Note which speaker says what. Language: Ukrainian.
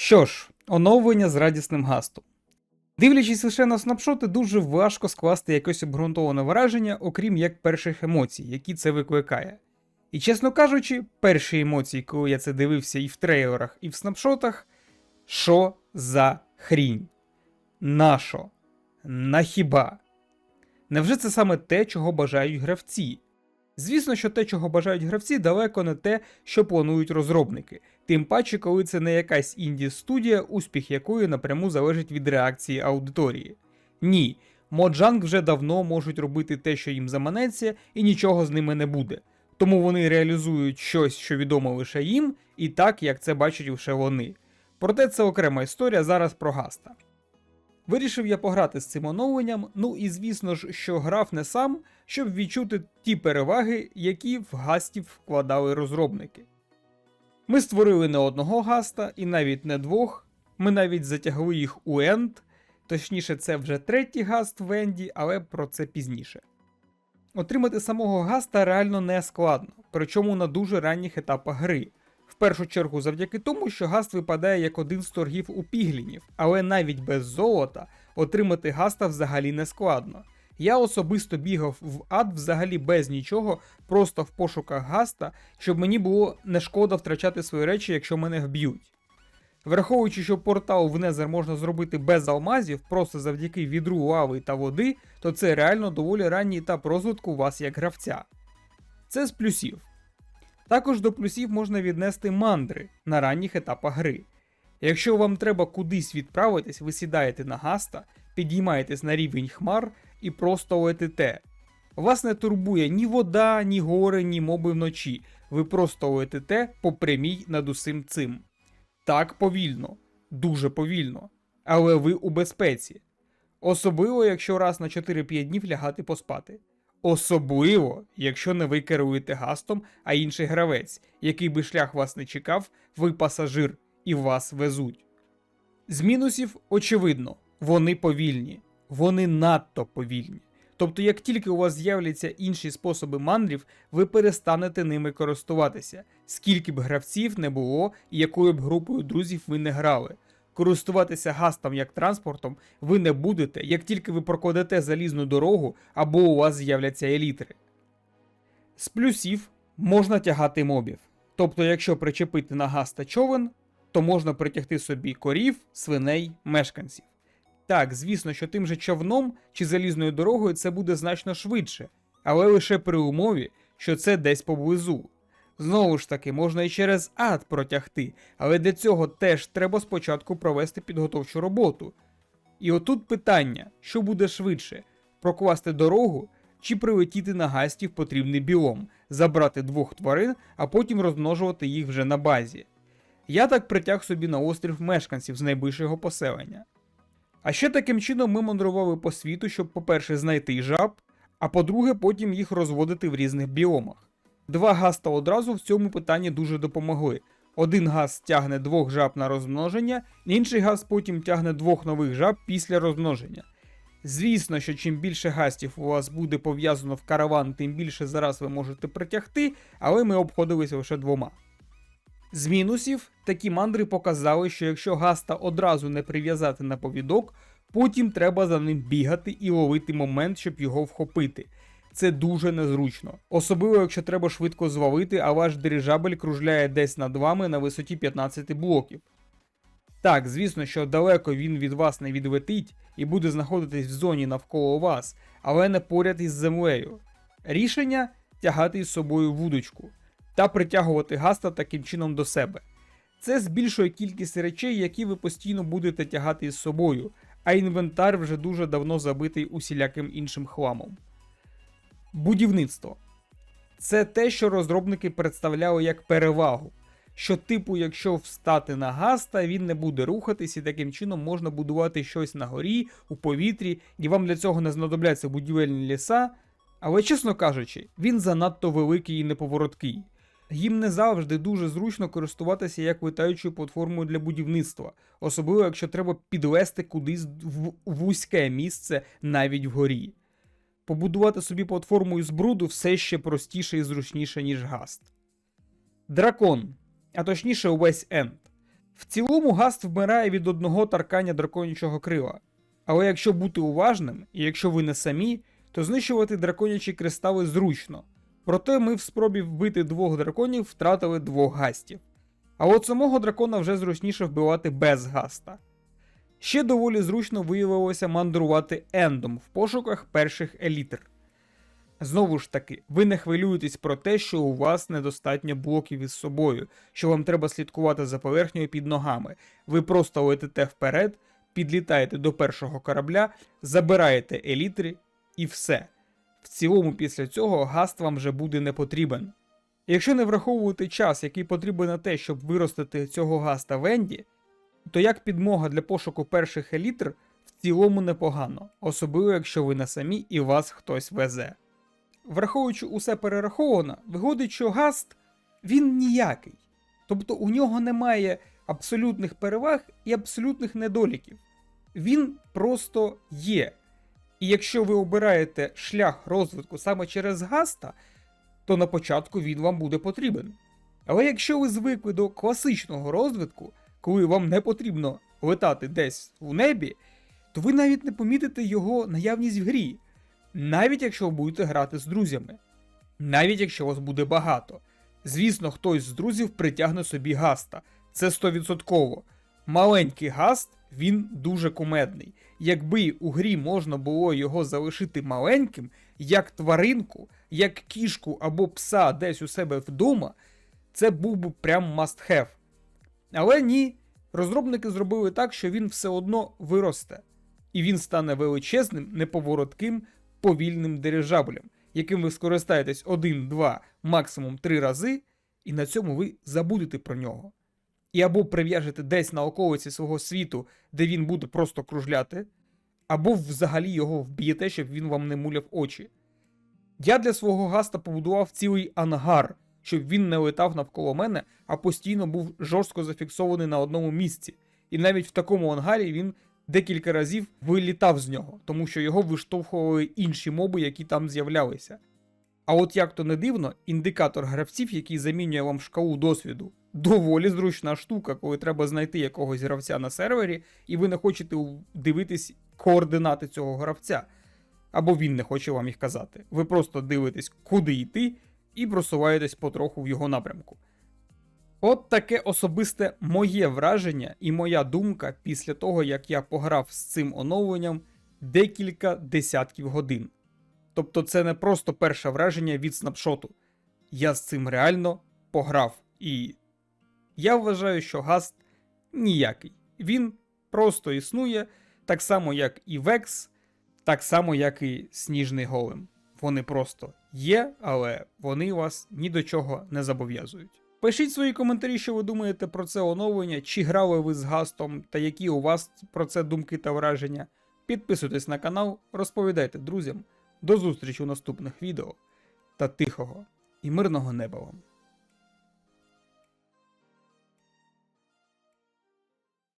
Speaker 1: Що ж, оновлення з радісним гастом. Дивлячись лише на снапшоти, дуже важко скласти якесь обґрунтоване враження, окрім як перших емоцій, які це викликає. І чесно кажучи, перші емоції, коли я це дивився і в трейлерах, і в снапшотах, що за хрінь? Нашо? Нахіба? Невже це саме те, чого бажають гравці? Звісно, що те, чого бажають гравці, далеко не те, що планують розробники, тим паче, коли це не якась інді студія, успіх якої напряму залежить від реакції аудиторії. Ні, Моджанг вже давно можуть робити те, що їм заманеться, і нічого з ними не буде. Тому вони реалізують щось, що відомо лише їм, і так, як це бачать лише вони. Проте це окрема історія зараз про Гаста. Вирішив я пограти з цим оновленням, ну і звісно ж, що грав не сам, щоб відчути ті переваги, які в гастів вкладали розробники. Ми створили не одного гаста і навіть не двох, ми навіть затягли їх у енд, точніше, це вже третій гаст в енді, але про це пізніше. Отримати самого гаста реально не складно, причому на дуже ранніх етапах гри. В першу чергу завдяки тому, що гаст випадає як один з торгів у піглінів, але навіть без золота отримати гаста взагалі не складно. Я особисто бігав в ад взагалі без нічого, просто в пошуках гаста, щоб мені було не шкода втрачати свої речі, якщо мене вб'ють. Враховуючи, що портал в Незер можна зробити без алмазів, просто завдяки відру лави та води, то це реально доволі ранній етап розвитку вас як гравця. Це з плюсів. Також до плюсів можна віднести мандри на ранніх етапах гри. Якщо вам треба кудись відправитись, ви сідаєте на гаста, підіймаєтесь на рівень хмар і просто летите. Вас не турбує ні вода, ні гори, ні моби вночі. Ви просто летите по прямій над усім цим. Так повільно, дуже повільно. Але ви у безпеці. Особливо, якщо раз на 4-5 днів лягати поспати. Особливо, якщо не ви керуєте гастом, а інший гравець, який би шлях вас не чекав, ви пасажир і вас везуть. З мінусів, очевидно, вони повільні, вони надто повільні. Тобто, як тільки у вас з'являться інші способи мандрів, ви перестанете ними користуватися, скільки б гравців не було і якою б групою друзів ви не грали. Користуватися гастом як транспортом ви не будете, як тільки ви прокладете залізну дорогу або у вас з'являться елітри. З плюсів можна тягати мобів. Тобто, якщо причепити на гаста човен, то можна притягти собі корів, свиней, мешканців. Так, звісно, що тим же човном чи залізною дорогою це буде значно швидше, але лише при умові, що це десь поблизу. Знову ж таки, можна і через ад протягти, але для цього теж треба спочатку провести підготовчу роботу. І отут питання, що буде швидше: прокласти дорогу чи прилетіти на гасті в потрібний біом, забрати двох тварин, а потім розмножувати їх вже на базі. Я так притяг собі на острів мешканців з найближчого поселення. А ще таким чином ми мандрували по світу, щоб, по-перше, знайти жаб, а по-друге, потім їх розводити в різних біомах. Два гаста одразу в цьому питанні дуже допомогли. Один газ тягне двох жаб на розмноження, інший газ потім тягне двох нових жаб після розмноження. Звісно, що чим більше гастів у вас буде пов'язано в караван, тим більше зараз ви можете притягти, але ми обходилися лише двома. З мінусів такі мандри показали, що якщо гаста одразу не прив'язати на повідок, потім треба за ним бігати і ловити момент, щоб його вхопити. Це дуже незручно, особливо якщо треба швидко звалити, а ваш дирижабель кружляє десь над вами на висоті 15 блоків. Так, звісно, що далеко він від вас не відлетить і буде знаходитись в зоні навколо вас, але не поряд із землею. Рішення тягати із собою вудочку та притягувати гаста таким чином до себе. Це збільшує кількість речей, які ви постійно будете тягати із собою, а інвентар вже дуже давно забитий усіляким іншим хламом. Будівництво це те, що розробники представляли як перевагу. Що, типу, якщо встати на гаста, він не буде рухатись, і таким чином можна будувати щось на горі, у повітрі, і вам для цього не знадобляться будівельні ліса. Але, чесно кажучи, він занадто великий і неповороткий. Їм не завжди дуже зручно користуватися як летаючою платформою для будівництва, особливо якщо треба підвести кудись в вузьке місце навіть вгорі. Побудувати собі платформу із бруду все ще простіше і зручніше, ніж гаст. Дракон, а точніше увесь енд. В цілому гаст вмирає від одного таркання драконячого крила. Але якщо бути уважним, і якщо ви не самі, то знищувати драконячі кристали зручно. Проте ми в спробі вбити двох драконів втратили двох гастів. А от самого дракона вже зручніше вбивати без гаста. Ще доволі зручно виявилося мандрувати ендом в пошуках перших елітр. Знову ж таки, ви не хвилюєтесь про те, що у вас недостатньо блоків із собою, що вам треба слідкувати за поверхнею під ногами. Ви просто летите вперед, підлітаєте до першого корабля, забираєте елітри і все. В цілому після цього гаст вам вже буде не потрібен. Якщо не враховувати час, який потрібен на те, щоб виростити цього гаста в Енді, то як підмога для пошуку перших елітр в цілому непогано, особливо якщо ви не самі і вас хтось везе. Враховуючи усе перераховано, виходить, що гаст він ніякий. Тобто у нього немає абсолютних переваг і абсолютних недоліків. Він просто є. І якщо ви обираєте шлях розвитку саме через гаста, то на початку він вам буде потрібен. Але якщо ви звикли до класичного розвитку, коли вам не потрібно летати десь у небі, то ви навіть не помітите його наявність в грі, навіть якщо ви будете грати з друзями, навіть якщо вас буде багато. Звісно, хтось з друзів притягне собі гаста, це 100%. Маленький гаст він дуже кумедний. Якби у грі можна було його залишити маленьким, як тваринку, як кішку або пса десь у себе вдома, це був би прям must have. Але ні, розробники зробили так, що він все одно виросте, і він стане величезним, неповоротким, повільним дирижаблем, яким ви скористаєтесь один, два, максимум три рази, і на цьому ви забудете про нього. І або прив'яжете десь на околиці свого світу, де він буде просто кружляти, або взагалі його вб'єте, щоб він вам не муляв очі. Я для свого гаста побудував цілий ангар, щоб він не летав навколо мене, а постійно був жорстко зафіксований на одному місці. І навіть в такому ангарі він декілька разів вилітав з нього, тому що його виштовхували інші моби, які там з'являлися. А от як то не дивно, індикатор гравців, який замінює вам шкалу досвіду, доволі зручна штука, коли треба знайти якогось гравця на сервері, і ви не хочете дивитись координати цього гравця. Або він не хоче вам їх казати. Ви просто дивитесь, куди йти, і просуваєтесь потроху в його напрямку. От таке особисте моє враження і моя думка після того, як я пограв з цим оновленням декілька десятків годин. Тобто це не просто перше враження від снапшоту. Я з цим реально пограв. І я вважаю, що Гаст ніякий. Він просто існує, так само, як і Векс, так само, як і Сніжний Голем. Вони просто є, але вони вас ні до чого не зобов'язують. Пишіть свої коментарі, що ви думаєте про це оновлення, чи грали ви з Гастом, та які у вас про це думки та враження. Підписуйтесь на канал, розповідайте друзям. До зустрічі у наступних відео та тихого і мирного неба вам!